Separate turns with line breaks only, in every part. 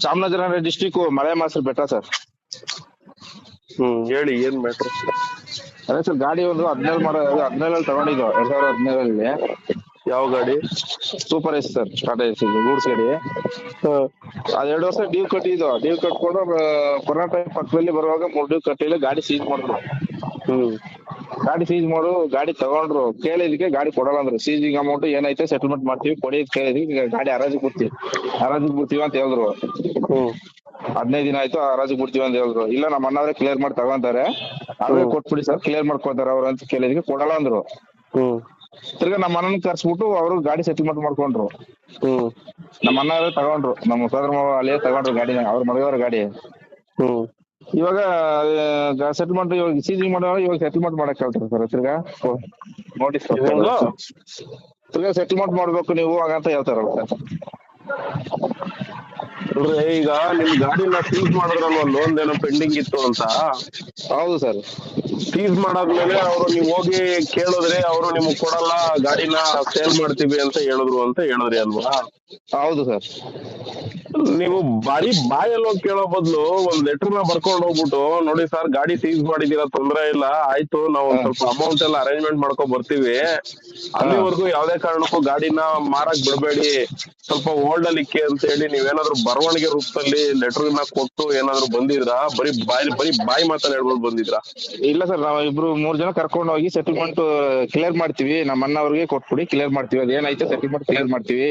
Chamarajanagar district ಮಳೆ ಮಾಸರ್ ಬೆಟ್ಟ sir
ಹ್ಮ್ ಹೇಳಿ ಏನ್ ಮ್ಯಾಟ್ರ್
ಅದೇ ಸರ್ ಗಾಡಿ ಒಂದು ಹದಿನೇಳು ಮಾಡೋ ಹದಿನೇಳಲ್ಲಿ ತಗೊಂಡಿದ್ದು ಎರಡ್ ಸಾವಿರದ ಹದಿನೇಳಲ್ಲಿ
ಯಾವ ಗಾಡಿ?
Super yes sir start yes goods ಗಾಡಿ. ಅದ್ ಎರಡು ವರ್ಷ ಡ್ಯೂ ಕಟ್ಟಿದ್ದು ಡ್ಯೂ ಕಟ್ಕೊಂಡು ಕೊರೋನಾ ಟೈಮ್ ಪಕ್ಕದಲ್ಲಿ ಬರುವಾಗ ಮೂರ್ ಡ್ಯೂ ಕಟ್ಟಿಲ್ಲ ಗಾಡಿ ಸೀಸ್ ಮಾಡಿದ್ರು.
ಹ್ಮ್.
ಗಾಡಿ ಸೀಸ್ ಮಾಡು ಗಾಡಿ ತಗೊಂಡ್ರು ಕೇಳಿದಕ್ಕೆ ಗಾಡಿ ಕೊಡಲ್ಲ ಅಂದ್ರೆ. ಸೀಸಿಂಗ್ ಅಮೌಂಟ್ ಏನೈತೆ ಸೆಟಲ್ಮೆಂಟ್ ಮಾಡ್ತೀವಿ ಕೊಡಿ ಕೇಳಿದ್ವಿ ಗಾಡಿ ಹರಾಜಿಗೆ ಕೊಡ್ತೀವಿ ಹರಾಜಿಗೆ ಬಿಡ್ತೀವಿ ಅಂತ ಹೇಳಿದ್ರು. ಹದಿನೈದು ದಿನ ಆಯ್ತು ಹರಾಜಿಗೆ ಬಿಡ್ತೀವಿ ಅಂತ ಹೇಳಿದ್ರು. ಇಲ್ಲ ನಮ್ಮ ಅಣ್ಣವ್ರೆ ಕ್ಲಿಯರ್ ಮಾಡಿ ತಗೊಂತಾರೆ. ಅವರೇ ಕೊಟ್ಬಿಡಿ ಸರ್ ಕ್ಲಿಯರ್ ಮಾಡ್ಕೊತಾರೆ ಅವ್ರು ಅಂತ ಕೇಳಿದಕ್ಕೆ ಕೊಡಲ್ಲ ಅಂದ್ರು. ತಿರ್ಗಾ ನಮ್ಮ ಅಣ್ಣನ ಕರ್ಸ್ಬಿಟ್ಟು ಅವರು ಗಾಡಿ ಸೆಟಲ್ಮೆಂಟ್ ಮಾಡ್ಕೊಂಡ್ರು. ನಮ್ಮ ಅಣ್ಣಾದ್ರೆ ತಗೊಂಡ್ರು. ನಮ್ಮ ಸೋದರ ಮಾವ ಅಲ್ಲೇ ತಗೊಂಡ್ರು ಗಾಡಿನ ಅವ್ರ ಮನೆಯವ್ರ ಗಾಡಿ. ಇವಾಗ ಸೆಟಲ್ಮೆಂಟ್ ಇವಾಗ ಸೀಸಿಂಗ್ ಮಾಡೋ ಇವಾಗ ಸೆಟಲ್ಮೆಂಟ್ ಮಾಡಕ್ ಹೇಳ್ತಾರೆ ಸರ್ ತಿರ್ಗಾ? ನೋಟಿಸ್? ತಿರ್ಗಾ ಸೆಟಲ್ಮೆಂಟ್ ಮಾಡ್ಬೇಕು ನೀವು ಹಾಗಂತ ಹೇಳ್ತಾರಲ್ಲ ಸರ್
ಈಗ ನಿಮ್ ಗಾಡಿನ ಸೀಸ್ ಮಾಡಿದ್ರಲ್ವ ಲೋನ್ ಏನೋ ಪೆಂಡಿಂಗ್ ಇತ್ತು ಅಂತ?
ಹೌದು ಸರ್
ಸೀಸ್ ಮಾಡಾದ್ಮೇಲೆ ಅವರು ನೀವು ಹೋಗಿ ಕೇಳಿದ್ರೆ ಅವರು ನಿಮ್ಗೆ ಕೊಡಲ್ಲ ಗಾಡಿನ ಸೇಲ್ ಮಾಡ್ತೀವಿ ಅಂತ ಹೇಳಿದ್ರು ಅಂತ ಹೇಳಿದ್ರಿ ಅಲ್ವಾ?
ಹೌದು ಸರ್
ನೀವು ಬಾರಿ ಬಾಯಲ್ಲಿ ಕೇಳೋ ಬದಲು ಒಂದ್ ಲೆಟರ್ನ ಬರ್ಕೊಂಡು ಹೋಗ್ಬಿಟ್ಟು, ನೋಡಿ ಸರ್ ಗಾಡಿ ಸೀಸ್ ಮಾಡಿದೀರಾ ತೊಂದ್ರೆ ಇಲ್ಲ, ಆಯ್ತು, ನಾವು ಸ್ವಲ್ಪ ಅಮೌಂಟ್ ಎಲ್ಲ ಅರೇಂಜ್ಮೆಂಟ್ ಮಾಡ್ಕೊಂಡ್ ಬರ್ತೀವಿ. ಅಲ್ಲಿವರೆಗೂ ಯಾವ್ದೇ ಕಾರಣಕ್ಕೂ ಗಾಡಿನ ಮಾರಕ್ ಬಿಡಬೇಡಿ. ಸ್ವಲ್ಪ ಓಲ್ಡ್ ಅಲ್ಲಿ ಇಕ್ಕಿ ಅಂತ ಹೇಳಿ ನೀವೇನಾದ್ರು ಬರವಣಿಗೆ ರೂಪದಲ್ಲಿ ಲೆಟರ್ನ ಕೊಟ್ಟು ಏನಾದ್ರು ಬಂದಿದ್ರಾ? ಬರೀ ಬಾಯಿ ಬರೀ ಬಾಯಿ ಮಾತನ್ನ ಬಂದಿದ್ರಾ?
ಇಲ್ಲ ಸರ್ ನಾವ್ ಇಬ್ರು ಮೂರ್ ಜನ ಕರ್ಕೊಂಡು ಹೋಗಿ ಸೆಟಲ್ಮೆಂಟ್ ಕ್ಲಿಯರ್ ಮಾಡ್ತೀವಿ. ನಮ್ಮ ಅಣ್ಣವ್ರಿಗೆ ಕೊಟ್ಬಿಡಿ ಕ್ಲಿಯರ್ ಮಾಡ್ತೀವಿ. ಅದೇನೈತೆ ಸೆಟಲ್ಮೆಂಟ್ ಕ್ಲಿಯರ್ ಮಾಡ್ತೀವಿ.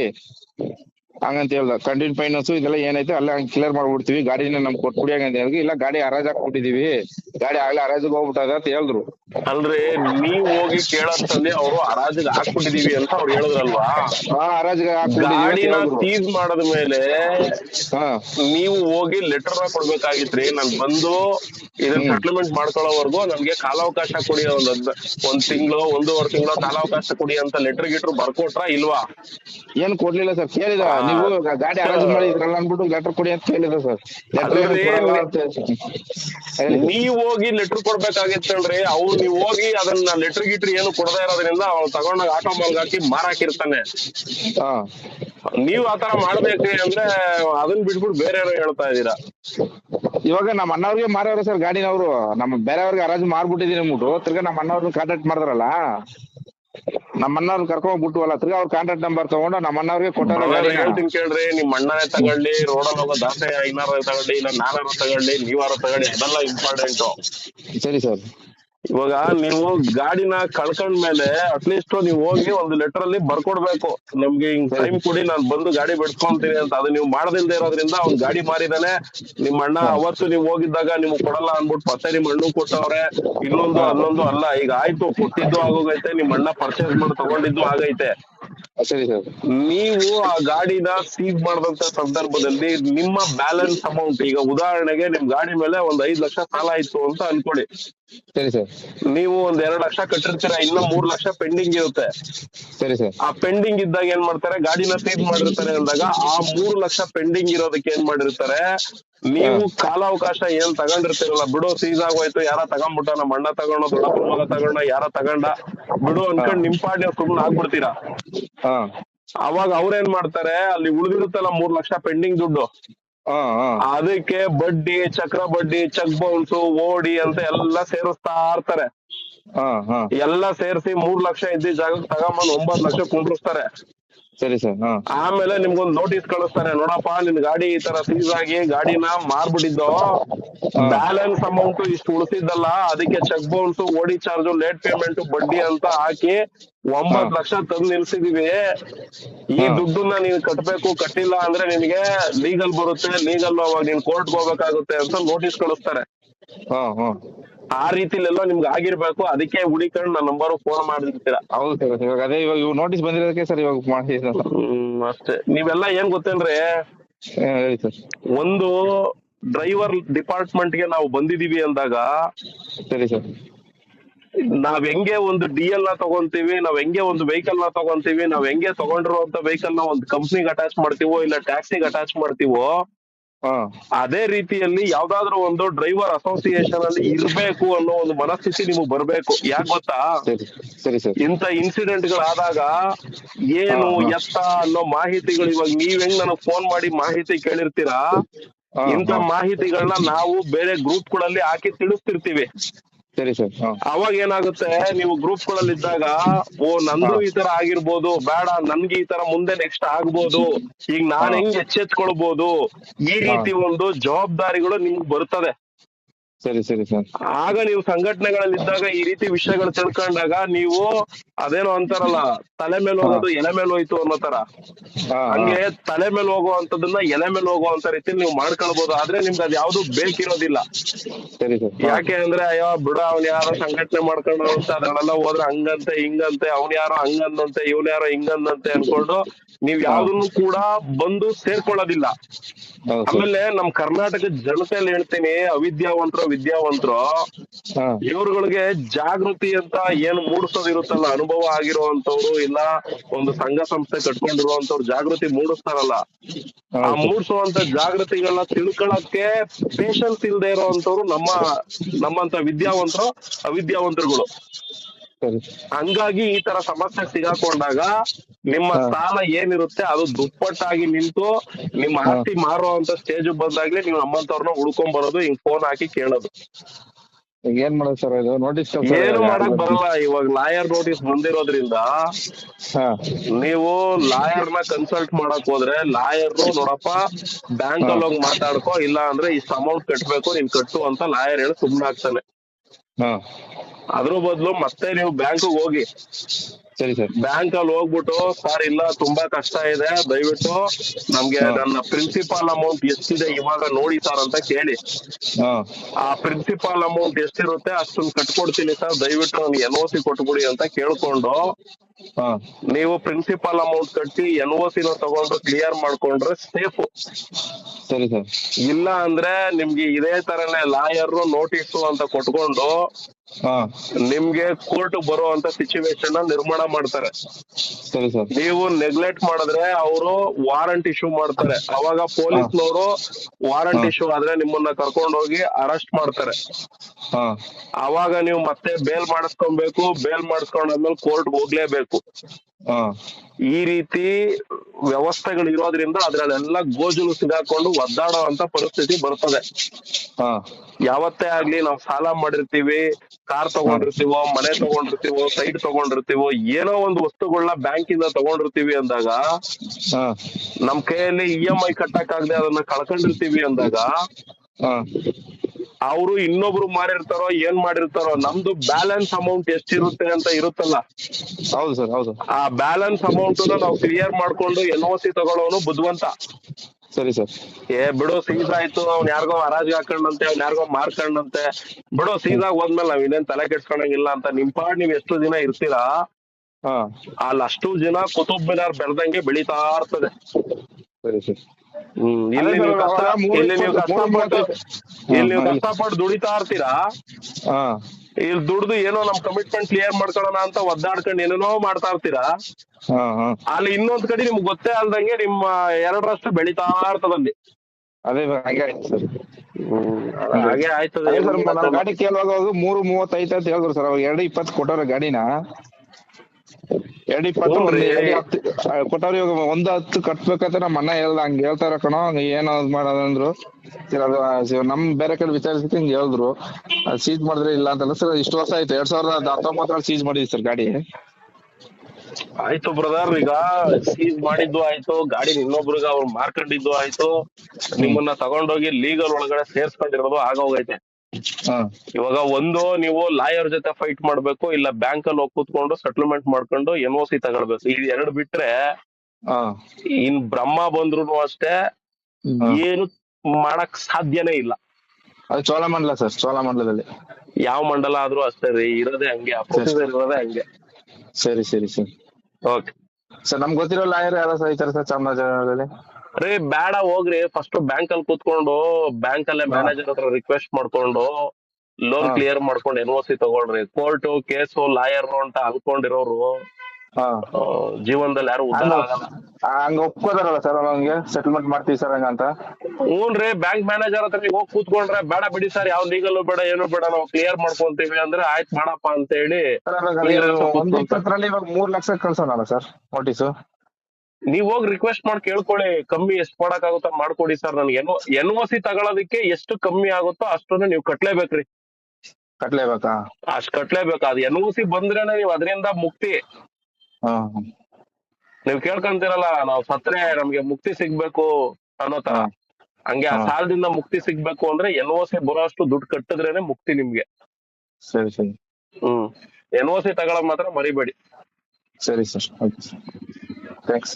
ಹಂಗಂತ ಹೇಳ್ದ ಕಂಟಿನ್ ಫೈನಾನ್ಸ್ ಇದೆಲ್ಲ ಏನೈತೆ ಅಲ್ಲೇ ಹಂಗ್ ಕ್ಲಿಯರ್ ಮಾಡ್ಬಿಡ್ತೀವಿ. ಗಾಡಿನ ನಮ್ಗೆ ಕೊಟ್ಬಿಡಿ ಹಂಗಂತ ಹೇಳಿದ್ವಿ ಇಲ್ಲ, ಗಾಡಿ ಹರಾಜ್ ಹಾಕ್ಬಿಟ್ಟಿದೀವಿ ಗಾಡಿ ಆಗ್ಲೇ ಹರಾಜಿಗೆ ಹೋಗ್ಬಿಟ್ಟದ ಅಂತ ಹೇಳಿದ್ರು.
ಅಲ್ರಿ ನೀವ್ ಹೋಗಿ ಕೇಳಂತಂದ್ರೆ ಅವರು ಹರಾಜಿಗೆ ಹಾಕ್ಬಿಟ್ಟಿದೀವಿ ಅಂತ ಅವ್ರು ಹೇಳಿದ್ರಲ್ವಾ?
ಗಾಡಿ ನಾನ್
ಗಾಡಿನ ಸೀಸ್ ಮಾಡದ ಮೇಲೆ
ಹಾ.
ನೀವು ಹೋಗಿ ಲೆಟರ್ನ ಕೊಡ್ಬೇಕಾಗಿತ್ರಿ ನಾನ್ ಬಂದು ಇದನ್ನ ಸೆಟ್ಲ್ಮೆಂಟ್ ಮಾಡ್ಕೊಳ್ಳೋವರೆಗೂ ನಮ್ಗೆ ಕಾಲಾವಕಾಶ ಕೊಡಿ ಒಂದ್ ಒಂದ್ ತಿಂಗಳು ಒಂದೂವರೆ ತಿಂಗಳು ಕಾಲಾವಕಾಶ ಕೊಡಿ ಅಂತ ಲೆಟರ್ ಗಿಟ್ರು ಬರ್ಕೊಟ್ರ ಇಲ್ವಾ?
ಏನ್ ಕೊಡ್ಲಿಲ್ಲ ಸರ್ ಕೇಳಿದ. ನೀವು ಗಾಡಿ ಹರಾಜು ಮಾಡಿದ್ರಲ್ಲ ಅನ್ಬಿಟ್ಟು ಲೆಟರ್ ಕೊಡಿ ಅಂತ ಕೇಳಿದ ಸರ್.
ನೀವ್ ಹೋಗಿ ಲೆಟರ್ ಕೊಡ್ಬೇಕಾಗಿತ್ತಲ್ರಿ ಅವ್ರು ನೀವ್ ಹೋಗಿ ಅದನ್ನ ಲೆಟರ್ ಗಿಟ್ರಿ ಏನು ಕೊಡದೇ ಇರೋದ್ರಿಂದ ಅವ್ನು ತಗೊಂಡಾಗ ಆಟೋ ಮಾಲ್ ಹಾಕಿ ಮಾರಾಕಿರ್ತಾನೆ
ಹಾ.
ನೀವ್ ಆತರ ಮಾಡ್ಬೇಕ್ರಿ ಅಂದ್ರೆ ಅದನ್ನ ಬಿಟ್ಬಿಟ್ಟು ಬೇರೆ ಹೇಳ್ತಾ ಇದೀರಾ
ಇವಾಗ ನಮ್ಮ ಅಣ್ಣವ್ರಿಗೆ ಮಾರವ್ರೆ ಸರ್ ಗಾಡಿನವ್ರು ನಮ್ಮ ಬೇರೆಯವ್ರಿಗೆ ಹರಾಜು ಮಾರ್ಬಿಟ್ಟಿದೀನಿ ಅಂದ್ಬಿಟ್ಟು. ತಿರ್ಗಾ ನಮ್ಮ ಅಣ್ಣವ್ರನ್ನ ಕಾಂಟ್ಯಾಕ್ಟ್ ಮಾಡಿದ್ರಲ್ಲ? ನಮ್ಮ ಅಣ್ಣವ್ರನ್ನ ಕರ್ಕೊಂಡ್ ಬಿಟ್ಟವಲ್ಲ ತಿರ್ಗಾ ಅವ್ರ ಕಾಂಟ್ಯಾಕ್ಟ್ ನಂಬರ್ ತಗೊಂಡು ನಮ್ಮ ಅಣ್ಣವ್ರಿಗೆ ಕೊಟ್ಟಾರ
ಹೇಳ್ತೀನಿ ಕೇಳ್ರಿ ನಿಮ್ ಅಣ್ಣನೇ ತಗೊಳ್ಳಿ ರೋಡಲ್ಲಿ ಹೋಗೋ ದಾಸೆ ಐನಾರ ತಗೊಳ್ಳಿ ಇಲ್ಲ ನಾನಾರ ತಗೊಳ್ಳಿ ನೀವಾರ ತಗೊಳ್ಳಿ ಅದೆಲ್ಲ ಇಂಪಾರ್ಟೆಂಟ್
ಸರಿ ಸರ್.
ಇವಾಗ ನೀವು ಗಾಡಿನ ಕಳ್ಕೊಂಡ್ ಮೇಲೆ ಅಟ್ಲೀಸ್ಟ್ ನೀವು ಹೋಗಿ ಒಂದು ಲೆಟರ್ ಅಲ್ಲಿ ಬರ್ಕೊಡ್ಬೇಕು. ನಮ್ಗೆ ಹಿಂಗ್ ಟೈಮ್ ಕೊಡಿ ನಾನ್ ಬಂದು ಗಾಡಿ ಬಿಡ್ಸ್ಕೊಂತೀನಿ ಅಂತ. ಅದು ನೀವು ಮಾಡದಿಲ್ದೆ ಇರೋದ್ರಿಂದ ಅವ್ನ್ ಗಾಡಿ ಮಾರಿದಾನೆ. ನಿಮ್ಮ ಅಣ್ಣ ಅವತ್ತು ನೀವು ಹೋಗಿದ್ದಾಗ ನಿಮ್ಗೆ ಕೊಡಲ್ಲ ಅನ್ಬಿಟ್ಟು ಮತ್ತೆ ನಿಮ್ ಹಣ್ಣು ಕೊಟ್ಟವ್ರೆ. ಇನ್ನೊಂದು ಅಲ್ಲೊಂದು ಅಲ್ಲ. ಈಗ ಆಯ್ತು ಕೊಟ್ಟಿದ್ದು ಆಗೋಗೈತೆ ನಿಮ್ ಅಣ್ಣ ಪರ್ಚೇಸ್ ಮಾಡಿ ತಗೊಂಡಿದ್ದು ಆಗೈತೆ.
ಸರಿ ಸರ್.
ನೀವು ಆ ಗಾಡಿನ ಸೀಸ್ ಮಾಡಿದಂತ ಸಂದರ್ಭದಲ್ಲಿ ನಿಮ್ಮ ಬ್ಯಾಲೆನ್ಸ್ ಅಮೌಂಟ್ ಈಗ ಉದಾಹರಣೆಗೆ ನಿಮ್ ಗಾಡಿ ಮೇಲೆ ಒಂದ್ ಐದ್ ಲಕ್ಷ ಸಾಲ ಇತ್ತು ಅಂತ ಅನ್ಕೊಳ್ಳಿ.
ಸರಿ ಸರ್.
ನೀವು ಒಂದ್ ಎರಡ್ ಲಕ್ಷ ಕಟ್ಟಿರ್ತೀರ ಇನ್ನ ಮೂರ್ ಲಕ್ಷ ಪೆಂಡಿಂಗ್ ಇರುತ್ತೆ.
ಸರಿ ಸರ್.
ಆ ಪೆಂಡಿಂಗ್ ಇದ್ದಾಗ ಏನ್ ಮಾಡ್ತಾರೆ ಗಾಡಿನ ಸೇಫ್ ಮಾಡಿರ್ತಾರೆ ಅಂದಾಗ ಆ ಮೂರ್ ಲಕ್ಷ ಪೆಂಡಿಂಗ್ ಇರೋದಕ್ಕೆ ಏನ್ ಮಾಡಿರ್ತಾರೆ ನೀವು ಕಾಲಾವಕಾಶ ಏನ್ ತಗೊಂಡಿರ್ತೀರಲ್ಲ ಬಿಡು ಸೀಸ್ ಆಗೋಯ್ತು ಯಾರ ತಗೊಂಡ್ಬಿಟ್ಟ ನಮ್ಮ ಅಣ್ಣ ತಗೊಂಡ ದೊಡ್ಡಪ್ಪ ಮಗ ತಗೊಂಡ ಯಾರ ತಗೊಂಡ ಬಿಡು ಅನ್ಕೊಂಡ್ ನಿಮ್ ಪಾಡ್ ನೀವು ಸುಮ್ನೆ ಆಗ್ಬಿಡ್ತೀರಾ. ಅವಾಗ ಅವ್ರೇನ್ ಮಾಡ್ತಾರೆ ಅಲ್ಲಿ ಉಳಿದಿರುತ್ತಲ್ಲ ಮೂರ್ ಲಕ್ಷ ಪೆಂಡಿಂಗ್ ದುಡ್ಡು ಅದಕ್ಕೆ ಬಡ್ಡಿ ಚಕ್ರ ಬಡ್ಡಿ ಚೆಕ್ ಬೌನ್ಸ್ ಓಡಿ ಅಂತ ಎಲ್ಲ ಸೇರಿಸ್ತಾ ಇರ್ತಾರೆ. ಎಲ್ಲ ಸೇರಿಸಿ ಮೂರ್ ಲಕ್ಷ ಇದ್ದ ಜಾಗಕ್ಕೆ ತಗೊಂಬಂದ್ ಒಂಬತ್ ಲಕ್ಷ ಕುಂಡ್ರಿಸ್ತಾರೆ.
ಸರಿ ಸರ್
ಆಮೇಲೆ ನಿಮ್ಗೊಂದು ನೋಟಿಸ್ ಕಳಿಸ್ತಾರೆ ನೋಡಪ್ಪ ನಿನ್ ಗಾಡಿ ಈ ತರ ಸೀಸ್ ಆಗಿ ಗಾಡಿನ ಮಾರ್ಬಿಟ್ಟಿದ್ದು ಬ್ಯಾಲೆನ್ಸ್ ಅಮೌಂಟ್ ಇಷ್ಟು ಉಳಿಸಿದ್ದಲ್ಲ ಅದಕ್ಕೆ cheque bounce OD charge late payment ಬಡ್ಡಿ ಅಂತ ಹಾಕಿ ಒಂಬತ್ ಲಕ್ಷ ತಂದು ನಿಲ್ಸಿದೀವಿ. ಈ ದುಡ್ಡನ್ನ ನೀನ್ ಕಟ್ಬೇಕು ಕಟ್ಟಿಲ್ಲ ಅಂದ್ರೆ ನಿನ್ಗೆ ಲೀಗಲ್ ಬರುತ್ತೆ ಲೀಗಲ್ ಅವಾಗ ನೀನ್ ಕೋರ್ಟ್ ಹೋಗ್ಬೇಕಾಗುತ್ತೆ ಅಂತ ನೋಟಿಸ್ ಕಳಿಸ್ತಾರೆ.
ಹಾ ಹಾ.
ಆ ರೀತಿಲೆಲ್ಲ ನಿಮ್ಗೆ ಆಗಿರ್ಬೇಕು. ಅದಕ್ಕೆ ಹುಡಿಕೊಂಡು ನನ್ನ ನಂಬರ್ ಫೋನ್ ಮಾಡಿರ್ತೀರಾ.
ಹೌದು ಸರ್ ಇವಾಗ ಅದೇ ಇವಾಗ ಇವಾಗ ನೋಟಿಸ್ ಬಂದಿರೋದಕ್ಕೆ ಸರ್ ಇವಾಗ ಮಾಡಿದ್ದೀನಿ ಸರ್.
ಹ್ಮ್ ಅಷ್ಟೇ. ನೀವೆಲ್ಲ ಏನ್ ಗೊತ್ತೇನ್ರಿ?
ಹೇಳಿ ಸರ್.
ಒಂದು ಡ್ರೈವರ್ ಡಿಪಾರ್ಟ್ಮೆಂಟ್ಗೆ ನಾವು ಬಂದಿದೀವಿ ಅಂದಾಗ
ಸರಿ ಸರ್.
ನಾವ್ ಹೆಂಗೆ ಒಂದು ಡಿ ಎಲ್ನ ತಗೊಂತೀವಿ ನಾವ್ ಹೆಂಗೆ ಒಂದು ವೆಹಿಕಲ್ನ ತಗೊಂತೀವಿ ನಾವ್ ಹೆಂಗೆ ತಗೊಂಡಿರುವಂತ ವೆಹಿಕಲ್ನ ಒಂದು ಕಂಪ್ನಿಗೆ ಅಟ್ಯಾಚ್ ಮಾಡ್ತೀವೋ ಇಲ್ಲ ಟ್ಯಾಕ್ಸಿಗೆ ಅಟ್ಯಾಚ್ ಮಾಡ್ತೀವೋ ಅದೇ ರೀತಿಯಲ್ಲಿ ಯಾವ್ದಾದ್ರು ಒಂದು ಡ್ರೈವರ್ ಅಸೋಸಿಯೇಷನ್ ಅಲ್ಲಿ ಇರ್ಬೇಕು ಅನ್ನೋ ಒಂದು ಮನಸ್ಥಿತಿ ನಿಮಗೆ ಬರ್ಬೇಕು. ಯಾಕೆ ಗೊತ್ತಾ?
ಸರಿ ಸರಿ ಸರ್.
ಇಂಥ ಇನ್ಸಿಡೆಂಟ್ ಗಳಾದಾಗ ಏನು. ಎತ್ತ ಅನ್ನೋ ಮಾಹಿತಿಗಳು ಇವಾಗ ನೀವ್ ಹೆಂಗ್ ನನಗ್ ಫೋನ್ ಮಾಡಿ ಮಾಹಿತಿ ಕೇಳಿರ್ತೀರಾ?
ಇಂತ.
ಮಾಹಿತಿಗಳನ್ನ ನಾವು ಬೇರೆ ಗ್ರೂಪ್ಗಳಲ್ಲಿ ಹಾಕಿ ತಿಳಿಸ್ತಿರ್ತೀವಿ.
ಸರಿ ಸರ್.
ಅವಾಗ ಏನಾಗುತ್ತೆ ನೀವು ಗ್ರೂಪ್ಗಳಲ್ಲಿ ಇದ್ದಾಗ ಓ ನಂದು ಈ ತರ ಆಗಿರ್ಬೋದು ಬೇಡ ನನ್ಗೆ ಈ ತರ ಮುಂದೆ ನೆಕ್ಸ್ಟ್ ಆಗ್ಬೋದು ಈಗ ನಾನ್. ಹೆಂಗ್ ಎಚ್ಚೆತ್ಕೊಳ್ಬೋದು ಈ ರೀತಿ ಒಂದು ಜವಾಬ್ದಾರಿಗಳು ನಿಮ್ಗೆ ಬರ್ತದೆ.
ಸರಿ ಸರಿ ಸರ್.
ಆಗ ನೀವು ಸಂಘಟನೆಗಳಲ್ಲಿ ಇದ್ದಾಗ ಈ ರೀತಿ ವಿಷಯಗಳು ತಿಳ್ಕೊಂಡಾಗ ನೀವು ಅದೇನೋ ಅಂತಾರಲ್ಲ ತಲೆ ಮೇಲೆ ಹೋಗೋದು ಎಲೆ ಮೇಲೆ ಹೋಯ್ತು ಅನ್ನೋ ತರ. ಹಂಗೆ ತಲೆ ಮೇಲೆ ಹೋಗುವಂತದನ್ನ ಎಲೆ ಮೇಲೆ ಹೋಗುವಂತ ರೀತಿಲಿ ನೀವು ಮಾಡ್ಕೊಳ್ಬಹುದು ಆದ್ರೆ ನಿಮ್ಗೆ ಅದ್ ಯಾವ್ದು ಬೇಕಿರೋದಿಲ್ಲ.
ಸರಿ ಸರ್.
ಯಾಕೆ ಅಂದ್ರೆ ಅಯ್ಯೋ ಬಿಡ ಅವ್ನ್ ಯಾರೋ ಸಂಘಟನೆ ಮಾಡ್ಕೊಂಡು ಅಂತ ಅದ್ರಲ್ಲೆಲ್ಲ ಹೋದ್ರೆ ಹಂಗಂತೆ ಹಿಂಗಂತೆ ಅವ್ನ್ ಯಾರೋ ಹಂಗಂದಂತೆ ಇವ್ನ ಯಾರೋ ಹಿಂಗಂದಂತೆ ಅನ್ಕೊಂಡು ನೀವ್ ಯಾವ್ದನ್ನು ಕೂಡ ಬಂದು ಸೇರ್ಕೊಳ್ಳೋದಿಲ್ಲ. ಆಮೇಲೆ ನಮ್ ಕರ್ನಾಟಕ ಜನತೆಯಲ್ಲಿ ಹೇಳ್ತೀನಿ ಅವಿದ್ಯಾವಂತರು ವಿದ್ಯಾವಂತರು ಇವ್ರುಗಳಿಗೆ ಜಾಗೃತಿ ಅಂತ ಏನ್ ಮೂಡಿಸೋದಿರುತ್ತಲ್ಲ ಅನುಭವ ಆಗಿರುವಂತವ್ರು ಇಲ್ಲ ಒಂದು ಸಂಘ ಸಂಸ್ಥೆ ಕಟ್ಕೊಂಡಿರುವಂತವ್ರು ಜಾಗೃತಿ ಮೂಡಿಸ್ತಾರಲ್ಲ ಆ ಮೂಡಿಸುವಂತ ಜಾಗೃತಿಗಳನ್ನ ತಿಳ್ಕೊಳಕ್ಕೆ ಪೇಶನ್ಸ್ ಇಲ್ದೇ ಇರುವಂತವ್ರು ನಮ್ಮ ನಮ್ಮಂತ ವಿದ್ಯಾವಂತರು ಅವಿದ್ಯಾವಂತರುಗಳು. ಹಂಗಾಗಿ ಈ ತರ ಸಮಸ್ಯೆ ಸಿಗಾಕೊಂಡಾಗ ನಿಮ್ಮ
ಸ್ಥಾನ
ಸಾಲ ಏನಿರುತ್ತೆ ಅದು ದುಪ್ಪಟ್ಟಾಗಿ ನಿಂತು ನಿಮ್ಮ ಆಸ್ತಿ ಮಾರುವಂತ ಸ್ಟೇಜ್ ಬಂದಾಗ್ಲೇ ನೀವು ನಮ್ಮಂತವ್ರನ್ನ ಉಳ್ಕೊಂಡ್ ಬರೋದು ಹಿಂಗ್ ಫೋನ್ ಹಾಕಿ ಕೇಳೋದು.
ಏನ್ ಮಾಡೋದು ಸರ್ ಇದು? ನೋಟಿಸ್
ಏನು ಮಾಡಕ್ ಬರಲ್ಲ. ಇವಾಗ ಲಾಯರ್ ನೋಟಿಸ್ ಬಂದಿರೋದ್ರಿಂದ ನೀವು ಲಾಯರ್ನ ಕನ್ಸಲ್ಟ್ ಮಾಡಕ್ ಹೋದ್ರೆ ಲಾಯರ್ ನೋಡಪ್ಪ ಬ್ಯಾಂಕ್ ಅಲ್ಲಿ ಹೋಗಿ ಮಾತಾಡ್ಕೋ ಇಲ್ಲ ಅಂದ್ರೆ ಇಷ್ಟ ಅಮೌಂಟ್ ಕಟ್ಬೇಕು ನೀನ್ ಕಟ್ಟು ಅಂತ ಲಾಯರ್ ಹೇಳಿ ಸುಮ್ನೆ ಆಗ್ತಾನೆ ಅದ್ರ ಬದಲು ಮತ್ತೆ ನೀವು ಬ್ಯಾಂಕ್ ಹೋಗಿ.
ಸರಿ ಸರ್.
ಬ್ಯಾಂಕ್ ಅಲ್ಲಿ ಹೋಗ್ಬಿಟ್ಟು ಸರ್ ಇಲ್ಲ ತುಂಬಾ ಕಷ್ಟ ಇದೆ ದಯವಿಟ್ಟು ನಮ್ಗೆ. ನನ್ನ ಪ್ರಿನ್ಸಿಪಾಲ್ ಅಮೌಂಟ್ ಎಷ್ಟಿದೆ ಇವಾಗ ನೋಡಿ ಸರ್ ಅಂತ ಕೇಳಿ. ಆ ಪ್ರಿನ್ಸಿಪಾಲ್ ಅಮೌಂಟ್ ಎಷ್ಟಿರುತ್ತೆ ಅಷ್ಟನ್ನ ಕಟ್ಕೊಡ್ತೀನಿ ಸರ್ ದಯವಿಟ್ಟು ನನ್ಗೆ ಎನ್ ಓ ಸಿ ಕೊಟ್ಬಿಡಿ ಅಂತ ಕೇಳ್ಕೊಂಡು
ಹಾ.
ನೀವು ಪ್ರಿನ್ಸಿಪಾಲ್ ಅಮೌಂಟ್ ಕಟ್ಟಿ ಎನ್ ಓ ಸಿನ ತಗೊಂಡು ಕ್ಲಿಯರ್ ಮಾಡ್ಕೊಂಡ್ರೆ ಸೇಫ್
ಸರಿ ಸರ್.
ಇಲ್ಲ ಅಂದ್ರೆ ನಿಮ್ಗೆ ಇದೇ ತರನೇ ಲಾಯರ್ ನೋಟಿಸ್ ಅಂತ ಕೊಟ್ಕೊಂಡು ನಿಮ್ಗೆ ಕೋರ್ಟ್ ಬರುವಂತ ಸಿಚುವೇಶನ್ ನಿರ್ಮಾಣ ಮಾಡ್ತಾರೆ.
ಸರಿ ಸರ್.
ನೀವು ನೆಗ್ಲೆಕ್ಟ್ ಮಾಡಿದ್ರೆ ಅವರು ವಾರಂಟ್ ಇಶ್ಯೂ ಮಾಡ್ತಾರೆ. ಅವಾಗ ಪೊಲೀಸ್ನವರು ವಾರಂಟ್. ಇಶ್ಯೂ ಆದ್ರೆ ನಿಮ್ಮನ್ನ ಕರ್ಕೊಂಡೋಗಿ ಅರೆಸ್ಟ್ ಮಾಡ್ತಾರೆ. ಅವಾಗ ನೀವು ಮತ್ತೆ ಬೇಲ್ ಮಾಡಿಸ್ಕೊಬೇಕು. ಬೇಲ್ ಮಾಡಿಸ್ಕೊಂಡಾದ್ಮೇಲೆ ಕೋರ್ಟ್ ಹೋಗ್ಲೇಬೇಕು.
ಹಾ.
ಈ ರೀತಿ ವ್ಯವಸ್ಥೆಗಳು ಇರೋದ್ರಿಂದ ಅದ್ರಲ್ಲೆಲ್ಲ ಗೋಜಲು ಸಿಗಾಕೊಂಡು ಒದ್ದಾಡೋ ಅಂತ ಪರಿಸ್ಥಿತಿ ಬರ್ತದೆ.
ಹಾ.
ಯಾವತ್ತೇ ಆಗ್ಲಿ ನಾವು ಸಾಲ ಮಾಡಿರ್ತೀವಿ ಕಾರ್ ತಗೊಂಡಿರ್ತೀವೋ ಮನೆ ತಗೊಂಡಿರ್ತೀವೋ ಸೈಟ್ ತಗೊಂಡಿರ್ತೀವೋ ಏನೋ ಒಂದು ವಸ್ತುಗಳನ್ನ ಬ್ಯಾಂಕ್ ಇಂದ ತಗೊಂಡಿರ್ತೀವಿ ಅಂದಾಗ
ಹಾ.
ನಮ್ ಕೈಯಲ್ಲಿ ಇ ಎಂ ಐ ಕಟ್ಟಕ್ಕಾಗದೆ ಅದನ್ನ ಕಳ್ಕೊಂಡಿರ್ತೀವಿ ಅಂದಾಗ
ಹಾ.
ಅವರು ಇನ್ನೊಬ್ರು ಮಾಡಿರ್ತಾರೋ ಏನ್ ಮಾಡಿರ್ತಾರೋ ನಮ್ದು ಬ್ಯಾಲೆನ್ಸ್ ಅಮೌಂಟ್ ಎಷ್ಟಿರುತ್ತೆ ಅಂತ ಇರುತ್ತಲ್ಲ?
ಹೌದು ಸರ್ ಹೌದು.
ಆ ಬ್ಯಾಲೆನ್ಸ್ ಅಮೌಂಟ್ ನಾವು ಕ್ಲಿಯರ್ ಮಾಡ್ಕೊಂಡು ಎನ್ ಒ ಸಿ ತಗೊಳ್ಳೋನು ಬುದ್ಧಿವಂತ.
ಸರಿ ಸರ್.
ಏ ಬಿಡು ಸೀಸ್ ಆಯ್ತು ಅವ್ನ್ ಯಾರಿಗೋ ಹರಾಜ್ ಹಾಕೊಂಡಂತೆ ಅವ್ನ್ ಯಾರಿಗೋ ಮಾರ್ಕೊಂಡಂತೆ. ಬಿಡು ಸೀಸ್ ಆಗಿ ಹೋದ್ಮೇಲೆ ನಾವ್ ಇನ್ನೇನ್ ತಲೆ ಕೆಡ್ಸ್ಕೊಳಂಗಿಲ್ಲ ಅಂತ ನಿಮ್ ಪಾಡ್ ನೀವ್ ಎಷ್ಟು ದಿನ ಇರ್ತೀರಾ?
ಆ
ಅಲ್ಲಿ ಅಷ್ಟು ದಿನ ಕುತುಬ್ ಮಿನಾರ್ ಬೆಳೆದಂಗೆ ಬೆಳೀತಾ ಇರ್ತದೆ.
ಸರಿ ಸರ್.
ನೀವು ಕಷ್ಟ ನೀವು
ಮೂರು
ಕಷ್ಟಪಟ್ಟು
ಮೂವತ್ತೈದು-
ನೀವು ಕಷ್ಟಪಟ್ಟು ದುಡಿತಾ ಇರ್ತೀರಾ? ಇಲ್ಲಿ ದುಡ್ದು ಏನೋ ನಮ್ ಕಮಿಟ್ಮೆಂಟ್ ಕ್ಲಿಯರ್ ಮಾಡ್ಕೊಳ್ಳೋಣ ಅಂತ ಒದ್ದಾಡ್ಕೊಂಡು ಏನೇನೋ ಮಾಡ್ತಾ ಇರ್ತೀರಾ? ಅಲ್ಲಿ ಇನ್ನೊಂದ್ ಕಡೆ ನಿಮ್ಗೆ ಗೊತ್ತೇ ಅಲ್ದಂಗೆ ನಿಮ್ಮ ಎರಡರಷ್ಟು ಬೆಳಿತಾ ಇರ್ತದಲ್ಲಿ
ಅದೇ ಹಾಗೆ ಆಯ್ತು ಸರ್.
ಹಾಗೆ ಆಯ್ತದೆ.
ಸರ್ ಗಾಡಿ ಕೇಳುವಾಗ ಮೂರು ಮೂವತ್ತೈದು ಅಂತ ಹೇಳಿದ್ರು ಸರ್. ಅವ್ರು ಎರಡು ಇಪ್ಪತ್ತು ಕೊಟ್ಟವ್ರ ಗಾಡಿನ. ಎರಡು ಇಪ್ಪತ್ತು ಕೊಟ್ಟವ್ರಿ ಇವಾಗ ಒಂದ್ ಹತ್ತು ಕಟ್ಬೇಕಂತ ನಮ್ಮ ಅಣ್ಣ ಹೇಳ್ದ ಹಂಗ ಹೇಳ್ತಾರ ಕಣೋ ಹಂಗ ಏನೋ ಮಾಡೋದಂದ್ರು ನಮ್ ಬೇರೆ ಕಡೆ ವಿಚಾರಿಸಕ್ಕೆ ಹಿಂಗ್ ಹೇಳಿದ್ರು. ಸೀಜ್ ಮಾಡಿದ್ರೆ ಇಲ್ಲ ಅಂತಲ್ಲ ಸರ್ ಇಷ್ಟು ವರ್ಷ ಆಯ್ತು ಎರಡ್ ಸಾವಿರದ ಹತ್ತೊಂಬತ್ತರಲ್ಲಿ ಸೀಜ್ ಮಾಡಿದ್ವಿ ಸರ್ ಗಾಡಿ.
ಆಯ್ತು ಬ್ರದರ್ ಈಗ ಸೀಜ್ ಮಾಡಿದ್ದು ಆಯ್ತು ಗಾಡಿ ಇನ್ನೊಬ್ರಿಗೆ ಅವ್ರು ಮಾರ್ಕೊಂಡಿದ್ದು ಆಯ್ತು. ನಿಮ್ಮನ್ನ ತಗೊಂಡೋಗಿ ಲೀಗಲ್ ಒಳಗಡೆ ಸೇರ್ಸ್ಕೊಂಡಿರೋದು ಆಗೋಗೈತೆ. ಇವಾಗ ಒಂದು ನೀವು ಲಾಯರ್ ಜೊತೆ ಫೈಟ್ ಮಾಡ್ಬೇಕು ಇಲ್ಲ ಬ್ಯಾಂಕ್ ಅಲ್ಲಿ ಹೋಗಿ ಕೂತ್ಕೊಂಡು ಸೆಟಲ್ಮೆಂಟ್ ಮಾಡ್ಕೊಂಡು ಎನ್ ಓ ಸಿ ತಗೊಳ್ಬೇಕು. ಇದು ಎರಡು ಬಿಟ್ರೆ ಇನ್ ಬ್ರಹ್ಮ ಬಂದ್ರು ಅಷ್ಟೇ. ಏನು ಮಾಡಕ್ ಸಾಧ್ಯನೇ ಇಲ್ಲ.
ಅದು ಚೋಳಮಂಡಲ ಸರ್ ಚೋಳಮಂಡಲದಲ್ಲಿ
ಯಾವ ಮಂಡಲ ಆದ್ರೂ ಅಷ್ಟೇ ರೀ ಇರೋದೇ ಹಂಗೆ ಇರೋದೇ ಹಂಗೆ.
ಸರಿ ಸರಿ ಸರಿ.
ಓಕೆ.
ಸರ್ ನಮ್ಗೆ ಗೊತ್ತಿರೋ ಲಾಯರ್ ಯಾರು ಸರ್ ಈ ತರ ಸರ್ ಚಾಮರಾಜನಗರದಲ್ಲಿ?
ರೀ ಬೇಡ ಹೋಗ್ರಿ. ಫಸ್ಟ್ ಬ್ಯಾಂಕ್ ಅಲ್ಲಿ ಕೂತ್ಕೊಂಡು ಬ್ಯಾಂಕ್ ಅಲ್ಲೇ ಮ್ಯಾನೇಜರ್ ಹತ್ರ ರಿಕ್ವೆಸ್ಟ್ ಮಾಡ್ಕೊಂಡು ಲೋನ್ ಕ್ಲಿಯರ್ ಮಾಡ್ಕೊಂಡು ಎನ್ ಒ ಸಿ ತಗೊಳ್ರಿ ಕೋರ್ಟ್ ಕೇಸು ಲಾಯರ್ ಅಂತ ಅನ್ಕೊಂಡಿರೋರು ಜೀವನದಲ್ಲಿ ಯಾರು ಉದ್ದಾರ
ಹಂಗ
ಆಗಲ್ಲ.
ಹಂಗ ಒಪ್ಕೋದಾರಲ್ಲ ಸರ್ ಹಂಗೆ? ಸೆಟಲ್ಮೆಂಟ್ ಮಾಡ್ತೀವಿ ಸರ್ ಹಂಗಂತ
ಹ್ಞೂನ್ರಿ ಬ್ಯಾಂಕ್ ಮ್ಯಾನೇಜರ್ ಹತ್ರ ನೀವು ಹೋಗಿ ಕೂತ್ಕೊಂಡ್ರೆ ಬೇಡ ಬಿಡಿ ಸರ್ ಯಾವ ಲೀಗಲ್ ಬೇಡ ಏನು ಬೇಡ ನಾವು ಕ್ಲಿಯರ್ ಮಾಡ್ಕೊಂತೀವಿ ಅಂದ್ರೆ ಆಯ್ತು ಮಾಡಪ್ಪ ಅಂತ ಹೇಳಿ
ಒಂದು. ಇಪ್ಪತ್ತರಲ್ಲಿ ಇವಾಗ ಮೂರ್ ಲಕ್ಷ ಕಳ್ಸೋಣ ಸರ್ ನೋಟಿಸು
ನೀವ್ ಹೋಗಿ ರಿಕ್ವೆಸ್ಟ್ ಮಾಡಿ ಕೇಳ್ಕೊಳ್ಳಿ ಕಮ್ಮಿ ಎಷ್ಟು ಮಾಡಕ್ಕಾಗುತ್ತೋ ಆಗುತ್ತೋ ಮಾಡ್ಕೊಡಿ ಸರ್ ನನ್ಗೆ. ಎನ್ ಎನ್ ಒ ಸಿ ತಗೊಳೋದಕ್ಕೆ ಎಷ್ಟು ಕಮ್ಮಿ ಆಗುತ್ತೋ ಅಷ್ಟನ್ನು ನೀವು ಕಟ್ಲೇಬೇಕ್ರಿ.
ಕಟ್ಲೇಬೇಕಾ?
ಅಷ್ಟ್ ಕಟ್ಲೇಬೇಕು. ಅದು ಎನ್ ಓ ಸಿ ಬಂದ್ರೇನೆ ನೀವು ಅದರಿಂದ ಮುಕ್ತಿ.
ಹಾ.
ನೀವ್ ಕೇಳ್ಕೊಂತೀರಲ್ಲ ನಾವ್ ಸತ್ರೆ ನಮ್ಗೆ ಮುಕ್ತಿ ಸಿಗ್ಬೇಕು ಅನ್ನೋ ತರ. ಹಂಗೆ ಆ. ಸಾಲದಿಂದ ಮುಕ್ತಿ ಸಿಗ್ಬೇಕು ಅಂದ್ರೆ ಎನ್ ಓ ಸಿ ಬರೋ ಅಷ್ಟು ದುಡ್ಡು ಕಟ್ಟಿದ್ರೇನೆ ಮುಕ್ತಿ ನಿಮ್ಗೆ.
ಸರಿ ಸರಿ.
ಹ್ಮ್. ಎನ್ ಓ ಸಿ ತಗೊಳಕ್ ಮಾತ್ರ ಮರಿಬೇಡಿ.
ಸರಿ ಸರ್. Okay sir thanks